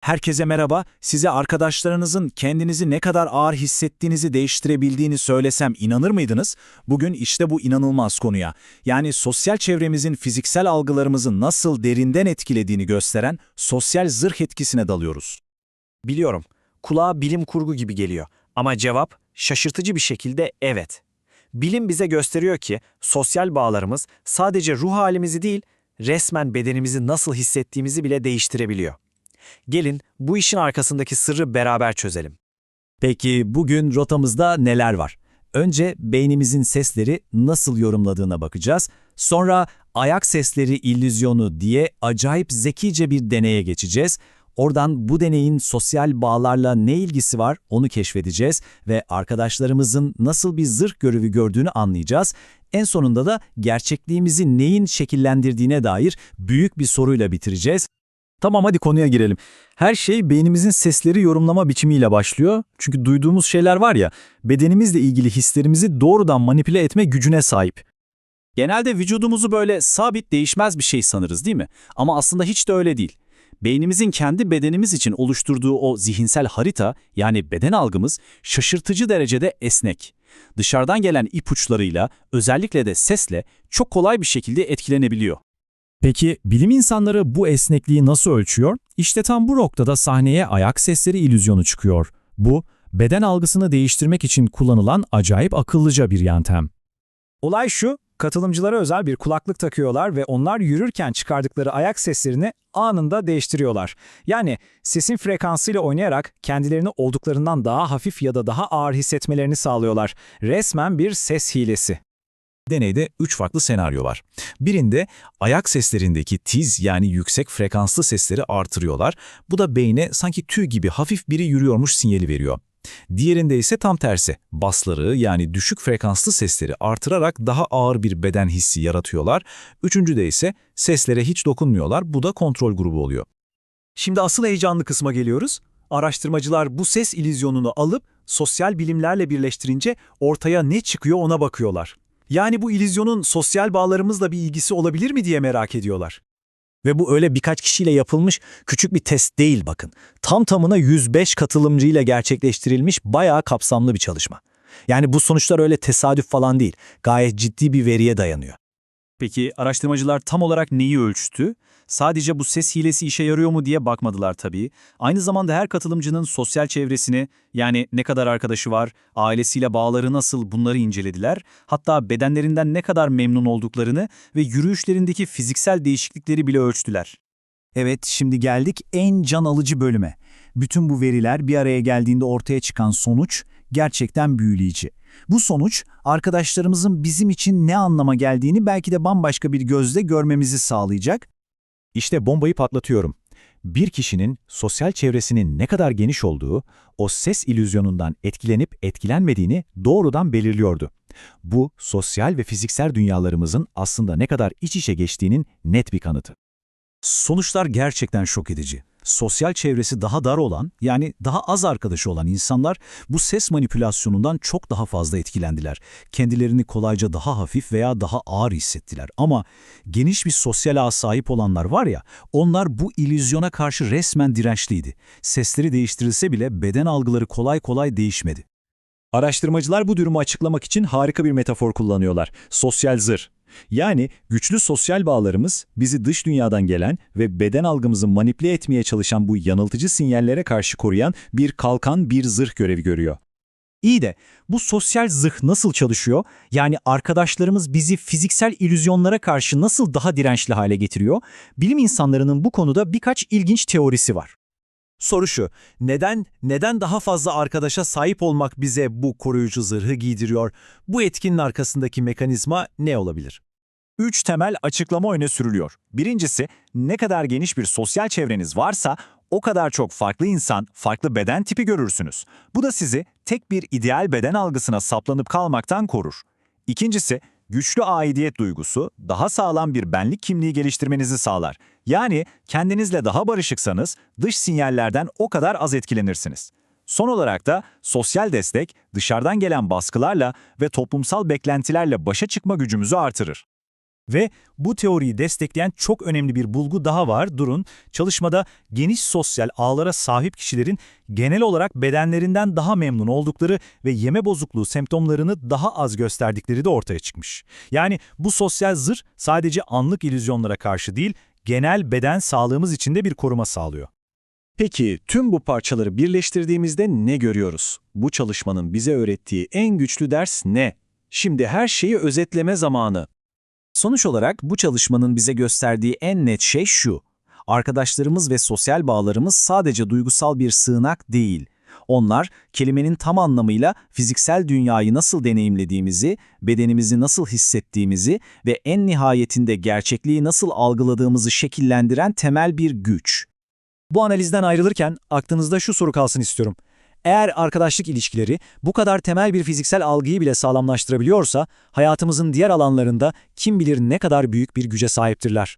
Herkese merhaba. Size arkadaşlarınızın kendinizi ne kadar ağır hissettiğinizi değiştirebildiğini söylesem inanır mıydınız? Bugün işte bu inanılmaz konuya. Yani sosyal çevremizin fiziksel algılarımızı nasıl derinden etkilediğini gösteren sosyal zırh etkisine dalıyoruz. Biliyorum, kulağa bilim kurgu gibi geliyor. Ama cevap şaşırtıcı bir şekilde evet. Bilim bize gösteriyor ki sosyal bağlarımız sadece ruh halimizi değil, resmen bedenimizi nasıl hissettiğimizi bile değiştirebiliyor. Gelin bu işin arkasındaki sırrı beraber çözelim. Peki bugün rotamızda neler var? Önce beynimizin sesleri nasıl yorumladığına bakacağız. Sonra ayak sesleri illüzyonu diye acayip zekice bir deneye geçeceğiz. Oradan bu deneyin sosyal bağlarla ne ilgisi var onu keşfedeceğiz ve arkadaşlarımızın nasıl bir zırh görevi gördüğünü anlayacağız. En sonunda da gerçekliğimizi neyin şekillendirdiğine dair büyük bir soruyla bitireceğiz. Tamam hadi konuya girelim. Her şey beynimizin sesleri yorumlama biçimiyle başlıyor. Çünkü duyduğumuz şeyler var ya, bedenimizle ilgili hislerimizi doğrudan manipüle etme gücüne sahip. Genelde vücudumuzu böyle sabit değişmez bir şey sanırız değil mi? Ama aslında hiç de öyle değil. Beynimizin kendi bedenimiz için oluşturduğu o zihinsel harita yani beden algımız şaşırtıcı derecede esnek. Dışarıdan gelen ipuçlarıyla özellikle de sesle çok kolay bir şekilde etkilenebiliyor. Peki bilim insanları bu esnekliği nasıl ölçüyor? İşte tam bu noktada sahneye ayak sesleri illüzyonu çıkıyor. Bu, beden algısını değiştirmek için kullanılan acayip akıllıca bir yöntem. Olay şu, katılımcılara özel bir kulaklık takıyorlar ve onlar yürürken çıkardıkları ayak seslerini anında değiştiriyorlar. Yani sesin frekansıyla oynayarak kendilerini olduklarından daha hafif ya da daha ağır hissetmelerini sağlıyorlar. Resmen bir ses hilesi. Deneyde 3 farklı senaryo var. Birinde ayak seslerindeki tiz yani yüksek frekanslı sesleri artırıyorlar. Bu da beyne sanki tüy gibi hafif biri yürüyormuş sinyali veriyor. Diğerinde ise tam tersi. Basları yani düşük frekanslı sesleri artırarak daha ağır bir beden hissi yaratıyorlar. Üçüncüde ise seslere hiç dokunmuyorlar. Bu da kontrol grubu oluyor. Şimdi asıl heyecanlı kısma geliyoruz. Araştırmacılar bu ses illüzyonunu alıp sosyal bilimlerle birleştirince ortaya ne çıkıyor ona bakıyorlar. Yani bu illüzyonun sosyal bağlarımızla bir ilgisi olabilir mi diye merak ediyorlar. Ve bu öyle birkaç kişiyle yapılmış küçük bir test değil bakın. Tam tamına 105 katılımcıyla gerçekleştirilmiş bayağı kapsamlı bir çalışma. Yani bu sonuçlar öyle tesadüf falan değil. Gayet ciddi bir veriye dayanıyor. Peki araştırmacılar tam olarak neyi ölçtü? Sadece bu ses hilesi işe yarıyor mu diye bakmadılar tabii. Aynı zamanda her katılımcının sosyal çevresini, yani ne kadar arkadaşı var, ailesiyle bağları nasıl bunları incelediler. Hatta bedenlerinden ne kadar memnun olduklarını ve yürüyüşlerindeki fiziksel değişiklikleri bile ölçtüler. Evet, şimdi geldik en can alıcı bölüme. Bütün bu veriler bir araya geldiğinde ortaya çıkan sonuç gerçekten büyüleyici. Bu sonuç, arkadaşlarımızın bizim için ne anlama geldiğini belki de bambaşka bir gözle görmemizi sağlayacak. İşte bombayı patlatıyorum. Bir kişinin sosyal çevresinin ne kadar geniş olduğu, o ses illüzyonundan etkilenip etkilenmediğini doğrudan belirliyordu. Bu, sosyal ve fiziksel dünyalarımızın aslında ne kadar iç içe geçtiğinin net bir kanıtı. Sonuçlar gerçekten şok edici. Sosyal çevresi daha dar olan, yani daha az arkadaşı olan insanlar bu ses manipülasyonundan çok daha fazla etkilendiler. Kendilerini kolayca daha hafif veya daha ağır hissettiler. Ama geniş bir sosyal ağ sahip olanlar var ya, onlar bu illüzyona karşı resmen dirençliydi. Sesleri değiştirilse bile beden algıları kolay kolay değişmedi. Araştırmacılar bu durumu açıklamak için harika bir metafor kullanıyorlar. Sosyal zır. Yani güçlü sosyal bağlarımız bizi dış dünyadan gelen ve beden algımızı manipüle etmeye çalışan bu yanıltıcı sinyallere karşı koruyan bir kalkan, bir zırh görevi görüyor. İyi de bu sosyal zırh nasıl çalışıyor? Yani arkadaşlarımız bizi fiziksel illüzyonlara karşı nasıl daha dirençli hale getiriyor? Bilim insanlarının bu konuda birkaç ilginç teorisi var. Soru şu, neden neden daha fazla arkadaşa sahip olmak bize bu koruyucu zırhı giydiriyor? Bu etkinin arkasındaki mekanizma ne olabilir? Üç temel açıklama öne sürülüyor. Birincisi, ne kadar geniş bir sosyal çevreniz varsa o kadar çok farklı insan, farklı beden tipi görürsünüz. Bu da sizi tek bir ideal beden algısına saplanıp kalmaktan korur. İkincisi, güçlü aidiyet duygusu daha sağlam bir benlik kimliği geliştirmenizi sağlar. Yani kendinizle daha barışıksanız dış sinyallerden o kadar az etkilenirsiniz. Son olarak da sosyal destek dışarıdan gelen baskılarla ve toplumsal beklentilerle başa çıkma gücümüzü artırır. Ve bu teoriyi destekleyen çok önemli bir bulgu daha var. Durun, çalışmada geniş sosyal ağlara sahip kişilerin genel olarak bedenlerinden daha memnun oldukları ve yeme bozukluğu semptomlarını daha az gösterdikleri de ortaya çıkmış. Yani bu sosyal zırh sadece anlık illüzyonlara karşı değil, genel beden sağlığımız için de bir koruma sağlıyor. Peki tüm bu parçaları birleştirdiğimizde ne görüyoruz? Bu çalışmanın bize öğrettiği en güçlü ders ne? Şimdi her şeyi özetleme zamanı. Sonuç olarak bu çalışmanın bize gösterdiği en net şey şu. Arkadaşlarımız ve sosyal bağlarımız sadece duygusal bir sığınak değil. Onlar, kelimenin tam anlamıyla fiziksel dünyayı nasıl deneyimlediğimizi, bedenimizi nasıl hissettiğimizi ve en nihayetinde gerçekliği nasıl algıladığımızı şekillendiren temel bir güç. Bu analizden ayrılırken aklınızda şu soru kalsın istiyorum. Eğer arkadaşlık ilişkileri bu kadar temel bir fiziksel algıyı bile sağlamlaştırabiliyorsa, hayatımızın diğer alanlarında kim bilir ne kadar büyük bir güce sahiptirler.